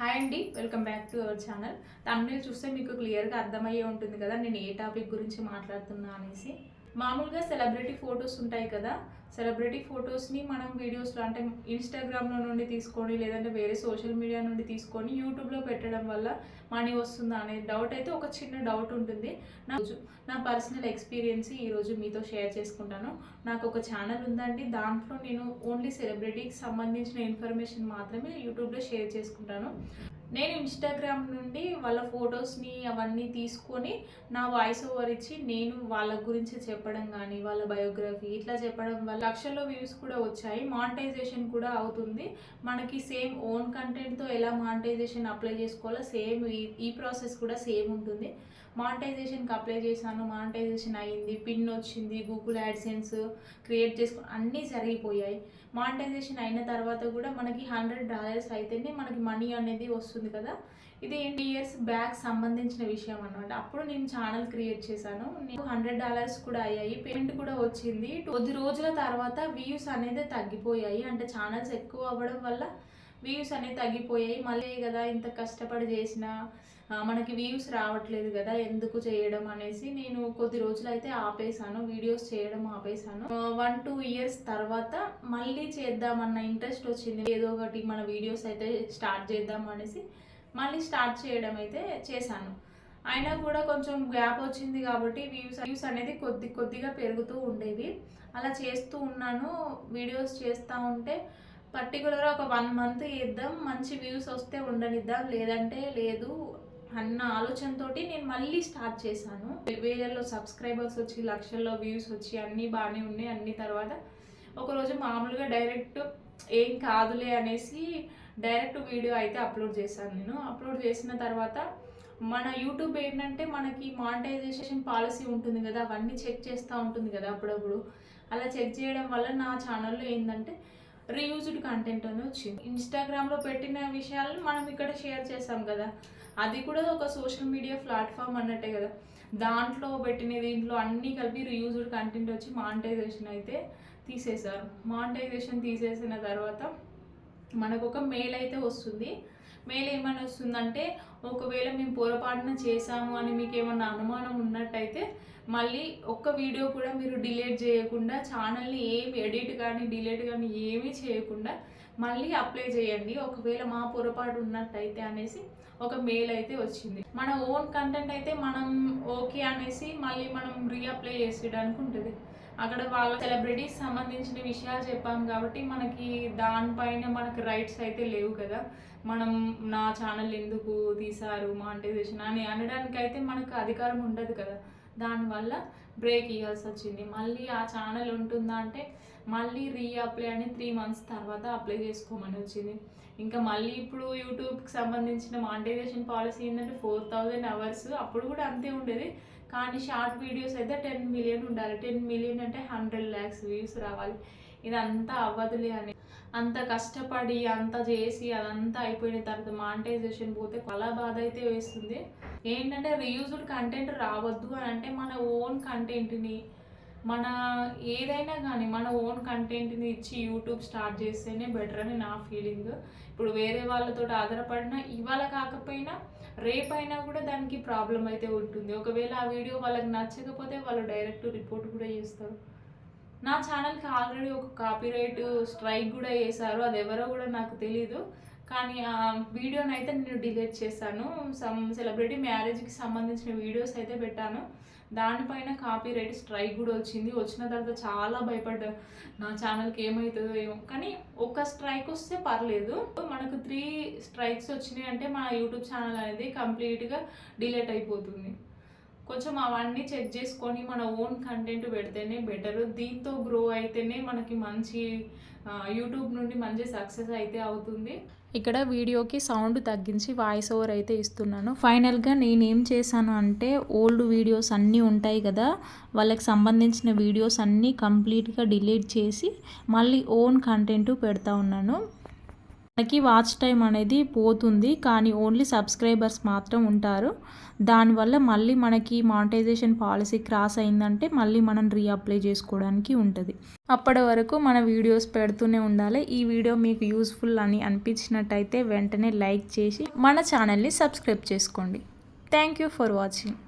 Hi అండి welcome back to our channel తమిళ చూస్తే మీకు క్లియర్గా అర్థమయ్యే ఉంటుంది కదా నేను ఏ టాపిక్ గురించి మాట్లాడుతున్నా అనేసి. మామూలుగా సెలబ్రిటీ ఫొటోస్ ఉంటాయి కదా సెలబ్రిటీ ఫొటోస్ని మనం వీడియోస్లో అంటే ఇన్స్టాగ్రామ్లో నుండి తీసుకొని లేదంటే వేరే సోషల్ మీడియా నుండి తీసుకొని యూట్యూబ్లో పెట్టడం వల్ల మనీ వస్తుందా అనే డౌట్ అయితే ఒక చిన్న డౌట్ ఉంటుంది. నా నా పర్సనల్ ఎక్స్పీరియన్స్ ఈరోజు మీతో షేర్ చేసుకుంటాను. నాకు ఒక ఛానల్ ఉందండి. దాంట్లో నేను ఓన్లీ సెలబ్రిటీకి సంబంధించిన ఇన్ఫర్మేషన్ మాత్రమే యూట్యూబ్లో షేర్ చేసుకుంటాను. నేను ఇన్స్టాగ్రామ్ నుండి వాళ్ళ ఫొటోస్ని అవన్నీ తీసుకొని నా వాయిస్ ఓవర్ ఇచ్చి నేను వాళ్ళ గురించి చెప్పడం కానీ వాళ్ళ బయోగ్రఫీ ఇట్లా చెప్పడం వల్ల లక్షల్లో వ్యూస్ కూడా వచ్చాయి. మానిటైజేషన్ కూడా అవుతుంది. మనకి సేమ్ ఓన్ కంటెంట్తో ఎలా మానిటైజేషన్ అప్లై చేసుకోవాలో సేమ్ ఈ ఈ ప్రాసెస్ కూడా సేమ్ ఉంటుంది. మానిటైజేషన్కి అప్లై చేశాను మానిటైజేషన్ అయ్యింది పిన్ వచ్చింది గూగుల్ యాడ్సెన్స్ క్రియేట్ చేసుకుని అన్నీ జరిగిపోయాయి. మానిటైజేషన్ అయిన తర్వాత కూడా మనకి హండ్రెడ్ డాలర్స్ అయితేనే మనకి మనీ అనేది వస్తుంది కదా. ఇది ఏంటి ఇయర్స్ బ్యాక్ సంబంధించిన విషయం అనమాట అప్పుడు నేను ఛానల్ క్రియేట్ చేశాను. నేను హండ్రెడ్ డాలర్స్ కూడా అయ్యాయి. పేమెంట్ కూడా వచ్చింది. కొద్ది రోజుల తర్వాత తర్వాత వ్యూస్ అనేది తగ్గిపోయాయి. అంటే ఛానల్స్ ఎక్కువ అవ్వడం వల్ల వ్యూస్ అనేవి తగ్గిపోయాయి. మళ్ళీ కదా ఇంత కష్టపడి చేసిన మనకి వ్యూస్ రావట్లేదు కదా ఎందుకు చేయడం అనేసి నేను కొద్ది రోజులు అయితే ఆపేసాను వీడియోస్ చేయడం ఆపేసాను వన్ టూ ఇయర్స్ తర్వాత మళ్ళీ చేద్దామన్న ఇంట్రెస్ట్ వచ్చింది. ఏదో ఒకటి మన వీడియోస్ అయితే స్టార్ట్ చేద్దాం అనేసి మళ్ళీ స్టార్ట్ చేయడం అయితే చేశాను. అయినా కూడా కొంచెం గ్యాప్ వచ్చింది కాబట్టి వ్యూస్ వ్యూస్ అనేది కొద్ది కొద్దిగా పెరుగుతూ ఉండేవి. అలా చేస్తూ ఉన్నాను. వీడియోస్ చేస్తూ ఉంటే పర్టికులర్గా ఒక వన్ మంత్ వేద్దాం మంచి వ్యూస్ వస్తే ఉండనిద్దాం. లేదంటే లేదు అన్న ఆలోచనతోటి నేను మళ్ళీ స్టార్ట్ చేశాను. వేలల్లో సబ్స్క్రైబర్స్ వచ్చి లక్షల్లో వ్యూస్ వచ్చి అన్నీ బాగానే ఉన్నాయి. అన్ని తర్వాత ఒకరోజు మామూలుగా డైరెక్ట్ ఏం కాదులే అనేసి డైరెక్ట్ వీడియో అయితే అప్లోడ్ చేశాను నేను. అప్లోడ్ చేసిన తర్వాత మన యూట్యూబ్ ఏంటంటే మనకి మానిటైజేషన్ పాలసీ ఉంటుంది కదా అవన్నీ చెక్ చేస్తూ ఉంటుంది కదా అప్పుడప్పుడు. అలా చెక్ చేయడం వల్ల నా ఛానల్లో ఏంటంటే రీయూజ్డ్ కంటెంట్ అని వచ్చింది. ఇన్స్టాగ్రామ్లో పెట్టిన విషయాలను మనం ఇక్కడ షేర్ చేసాం కదా. అది కూడా ఒక సోషల్ మీడియా ప్లాట్ఫామ్ అన్నట్టే కదా. దాంట్లో పెట్టిన దీంట్లో అన్నీ కలిపి రీయూజ్డ్ కంటెంట్ వచ్చి మానిటైజేషన్ అయితే తీసేశారు. మానిటైజేషన్ తీసేసిన తర్వాత మనకు ఒక మెయిల్ అయితే వస్తుంది. మెయిల్ ఏమైనా వస్తుందంటే ఒకవేళ మేము పొరపాటున చేసాము అని మీకు ఏమన్నా అనుమానం ఉన్నట్టయితే మళ్ళీ ఒక్క వీడియో కూడా మీరు డిలీట్ చేయకుండా ఛానల్ని ఏమి ఎడిట్ కానీ డిలీట్ కానీ ఏమీ చేయకుండా మళ్ళీ అప్లై చేయండి. ఒకవేళ మా పొరపాటు ఉన్నట్టయితే అనేసి ఒక మెయిల్ అయితే వచ్చింది. మన ఓన్ కంటెంట్ అయితే మనం ఓకే అనేసి మళ్ళీ మనం రీఅప్లై చేసేయడానికి ఉంటుంది. అక్కడ వాళ్ళ సెలబ్రిటీస్ సంబంధించిన విషయాలు చెప్పాం కాబట్టి మనకి దానిపైన మనకి రైట్స్ అయితే లేవు కదా. మనం నా ఛానల్ ఎందుకు తీసారు మానిటైజేషన్ అని అనడానికి అయితే మనకు అధికారం ఉండదు కదా. దానివల్ల బ్రేక్ ఇవ్వాల్సి వచ్చింది. మళ్ళీ ఆ ఛానల్ ఉంటుందా అంటే మళ్ళీ రీఅప్లై అని త్రీ మంత్స్ తర్వాత అప్లై చేసుకోమని వచ్చింది. ఇంకా మళ్ళీ ఇప్పుడు యూట్యూబ్కి సంబంధించిన మానిటైజేషన్ పాలసీ ఏంటంటే ఫోర్ థౌజండ్ అవర్స్ అప్పుడు కూడా అంతే ఉండేది. కానీ షార్ట్ వీడియోస్ అయితే టెన్ మిలియన్ ఉండాలి. టెన్ మిలియన్ అంటే హండ్రెడ్ ల్యాక్స్ వ్యూస్ రావాలి. ఇదంతా అవ్వదులే అని. అంత కష్టపడి అంత చేసి అదంతా అయిపోయిన తర్వాత మానిటైజేషన్ పోతే చాలా బాధ అయితే వేస్తుంది. ఏంటంటే రీయూజ్డ్ కంటెంట్ రావద్దు అని అంటే మన ఓన్ కంటెంట్ని మన ఏదైనా కానీ మన ఓన్ కంటెంట్ని ఇచ్చి యూట్యూబ్ స్టార్ట్ చేస్తేనే బెటర్ అని నా ఫీలింగ్ ఇప్పుడు వేరే వాళ్ళతో ఆధారపడినా ఇవాళ కాకపోయినా రేపైనా కూడా దానికి ప్రాబ్లం అయితే ఉంటుంది. ఒకవేళ ఆ వీడియో వాళ్ళకి నచ్చకపోతే వాళ్ళు డైరెక్ట్ రిపోర్ట్ కూడా చేస్తారు. నా ఛానల్కి ఆల్రెడీ ఒక కాపీరైట్ స్ట్రైక్ కూడా చేశారు. అది ఎవరో కూడా నాకు తెలీదు. కానీ ఆ వీడియోని అయితే నేను డిలీట్ చేశాను. సమ్ సెలబ్రిటీ మ్యారేజ్కి సంబంధించిన వీడియోస్ అయితే పెట్టాను. దానిపైన కాపీ రైట్ స్ట్రైక్ కూడా వచ్చింది. వచ్చిన తర్వాత చాలా భయపడ్డా. నా ఛానల్కి ఏమవుతుందో ఏమో. కానీ ఒక స్ట్రైక్ వస్తే పర్లేదు. మనకు త్రీ స్ట్రైక్స్ వచ్చినాయి అంటే మన యూట్యూబ్ ఛానల్ అనేది కంప్లీట్గా డిలీట్ అయిపోతుంది. కొంచెం అవన్నీ చెక్ చేసుకొని మన ఓన్ కంటెంట్ పెడితేనే బెటర్ దీంతో గ్రో అయితేనే మనకి మంచి యూట్యూబ్ నుండి మంచి సక్సెస్ అయితే అవుతుంది. ఇక్కడ వీడియోకి సౌండ్ తగ్గించి వాయిస్ ఓవర్ అయితే ఇస్తున్నాను. ఫైనల్గా నేను ఏం చేశాను అంటే ఓల్డ్ వీడియోస్ అన్నీ ఉంటాయి కదా వాళ్ళకి సంబంధించిన వీడియోస్ అన్నీ కంప్లీట్గా డిలీట్ చేసి మళ్ళీ ఓన్ కంటెంట్ పెడతా ఉన్నాను. మనకి వాచ్ టైం అనేది పోతుంది కానీ ఓన్లీ సబ్స్క్రైబర్స్ మాత్రం ఉంటారు. దానివల్ల మళ్ళీ మనకి మానిటైజేషన్ పాలసీ క్రాస్ అయిందంటే మళ్ళీ మనం రీఅప్లై చేసుకోవడానికి ఉంటుంది. అప్పటి వరకు మన వీడియోస్ పెడుతూనే ఉండాలి. ఈ వీడియో మీకు యూస్ఫుల్ అని అనిపించినట్టయితే వెంటనే లైక్ చేసి మన ఛానల్ని సబ్స్క్రైబ్ చేసుకోండి. Thank you for watching.